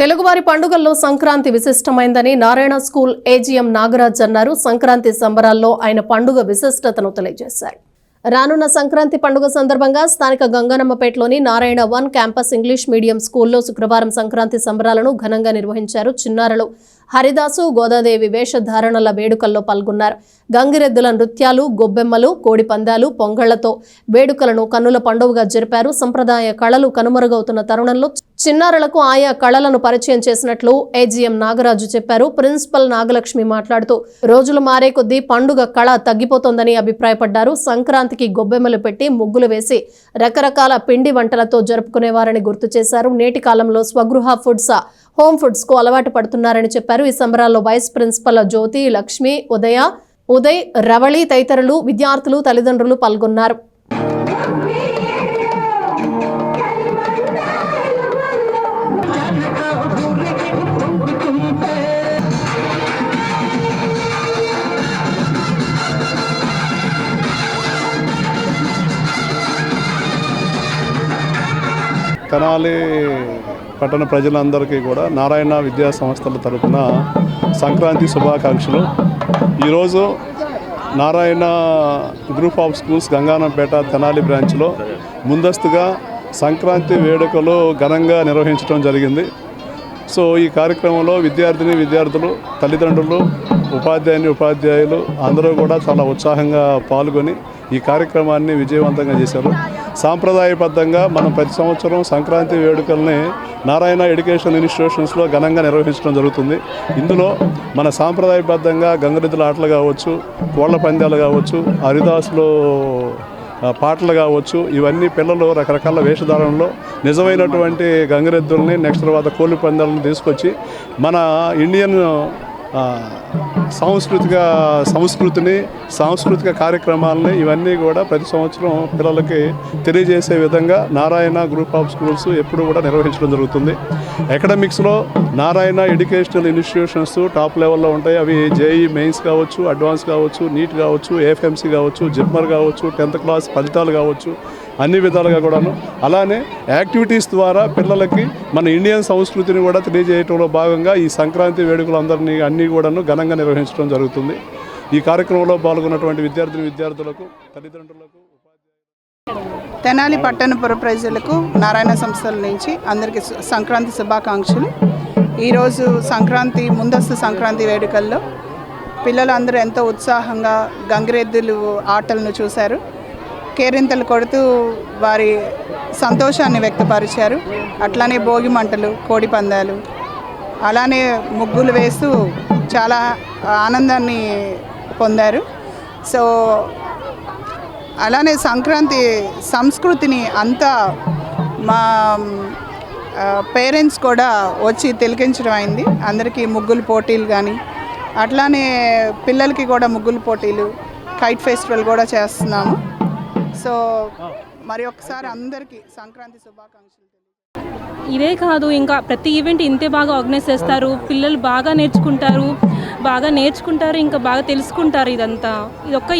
తెలుగువారి పండుగల్లో సంక్రాంతి విశిష్టమైందని నారాయణ స్కూల్ ఏజీఎం నాగరాజ్ అన్నారు. సంక్రాంతి సంబరాల్లో ఆయన పండుగ విశిష్టతను తెలియజేశారు. రానున్న సంక్రాంతి పండుగ సందర్భంగా స్థానిక గంగనమ్మపేటలోని Narayana one campus English medium స్కూల్లో శుక్రవారం సంక్రాంతి సంబరాలను ఘనంగా నిర్వహించారు చిన్నారులు. హరిదాసు గోదాదేవి వేషధారణల వేడుకల్లో పాల్గొన్నారు. గంగిరెద్దుల నృత్యాలు గొబ్బెమ్మలు కోడి పందాలు పొంగళ్ళతో వేడుకలను కన్నుల పండుగగా జరిపారు. సంప్రదాయ కళలు కనుమరుగవుతున్న తరుణంలో చిన్నారులకు ఆయా కళలను పరిచయం చేసినట్లు ఏజీఎం నాగరాజు చెప్పారు. ప్రిన్సిపల్ నాగలక్ష్మి మాట్లాడుతూ రోజులు మారే కొద్దీ పండుగ కళ తగ్గిపోతోందని అభిప్రాయపడ్డారు. సంక్రాంతికి గొబ్బెమ్మలు పెట్టి ముగ్గులు వేసి రకరకాల పిండి వంటలతో జరుపుకునేవారని గుర్తు చేశారు. నేటి కాలంలో స్వగృహ ఫుడ్స్ హోమ్ ఫుడ్స్కు అలవాటు పడుతున్నారని చెప్పారు. ఈ సంబరాల్లో వైస్ ప్రిన్సిపల్ జ్యోతి లక్ష్మి ఉదయ ఉదయ్ రవళి తదితరులు విద్యార్థులు తల్లిదండ్రులు పాల్గొన్నారు. తెనాలి పట్టణ ప్రజలందరికీ కూడా నారాయణ విద్యా సంస్థల తరఫున సంక్రాంతి శుభాకాంక్షలు. ఈరోజు Narayana group of schools Ganganampet Tenali బ్రాంచ్లో ముందస్తుగా సంక్రాంతి వేడుకలు ఘనంగా నిర్వహించడం జరిగింది. సో ఈ కార్యక్రమంలో విద్యార్థిని విద్యార్థులు తల్లిదండ్రులు ఉపాధ్యాయుని ఉపాధ్యాయులు అందరూ కూడా చాలా ఉత్సాహంగా పాల్గొని ఈ కార్యక్రమాన్ని విజయవంతంగా చేశారు. సాంప్రదాయబద్ధంగా మనం ప్రతి సంవత్సరం సంక్రాంతి వేడుకల్ని నారాయణ ఎడ్యుకేషన్ ఇన్స్టిట్యూషన్స్లో ఘనంగా నిర్వహించడం జరుగుతుంది. ఇందులో మన సాంప్రదాయబద్ధంగా గంగరెద్దుల ఆటలు కావచ్చు కోళ్ళ పందాలు కావచ్చు హరిదాసులో పాటలు కావచ్చు ఇవన్నీ పిల్లలు రకరకాల వేషధారణలో నిజమైనటువంటి గంగిరెద్దుల్ని నెక్స్ట్ తర్వాత కోళ్ళు పందాలను తీసుకొచ్చి మన ఇండియన్ సాంస్కృతిక సంస్కృతిని సాంస్కృతిక కార్యక్రమాలని ఇవన్నీ కూడా ప్రతి సంవత్సరం పిల్లలకి తెలియజేసే విధంగా నారాయణ గ్రూప్ ఆఫ్ స్కూల్స్ ఎప్పుడు కూడా నిర్వహించడం జరుగుతుంది. అకాడమిక్స్లో నారాయణ ఎడ్యుకేషనల్ ఇన్స్టిట్యూషన్స్ టాప్ లెవెల్లో ఉంటాయి. అవి జేఈ మెయిన్స్ కావచ్చు అడ్వాన్స్ కావచ్చు నీట్ కావచ్చు ఏఎఫ్ఎంసీ కావచ్చు జిప్మర్ కావచ్చు టెన్త్ క్లాస్ ఫలితాలు కావచ్చు. అన్ని విధాలుగా కూడాను. అలానే యాక్టివిటీస్ ద్వారా పిల్లలకి మన ఇండియన్ సంస్కృతిని కూడా తెలియజేయటంలో భాగంగా ఈ సంక్రాంతి వేడుకలు అందరినీ అన్నీ కూడాను ఘనంగా నిర్వహించడం జరుగుతుంది. ఈ కార్యక్రమంలో పాల్గొన్నటువంటి విద్యార్థులు విద్యార్థులకు తల్లిదండ్రులకు తెనాలి పట్టణపుర ప్రజలకు నారాయణ సంస్థల నుంచి అందరికీ సంక్రాంతి శుభాకాంక్షలు. ఈరోజు సంక్రాంతి ముందస్తు సంక్రాంతి వేడుకల్లో పిల్లలందరూ ఎంతో ఉత్సాహంగా గంగిరెద్దులు ఆటలను చూశారు. కేరింతలు కొడుతూ వారి సంతోషాన్ని వ్యక్తపరిచారు. అట్లానే భోగి మంటలు కోడి పందాలు అలానే ముగ్గులు వేస్తూ చాలా ఆనందాన్ని పొందారు. సో అలానే సంక్రాంతి సంస్కృతిని అంతా మా పేరెంట్స్ కూడా వచ్చి తిలకించడం అయింది. అందరికీ ముగ్గులు పోటీలు కానీ అట్లానే పిల్లలకి కూడా ముగ్గులు పోటీలు కైట్ ఫెస్టివల్ కూడా చేస్తున్నాము. సో మరి ఒకసారి అందరికీ సంక్రాంతి శుభాకాంక్షలు ఇదే కాదు ఇంకా ప్రతి ఈవెంట్ ఇంతే బాగా ఆర్గనైజ్ చేస్తారు పిల్లలు బాగా నేర్చుకుంటారు బాగా నేర్చుకుంటారు ఇంకా బాగా తెలుసుకుంటారు ఇదంతా. ఇది ఒక్క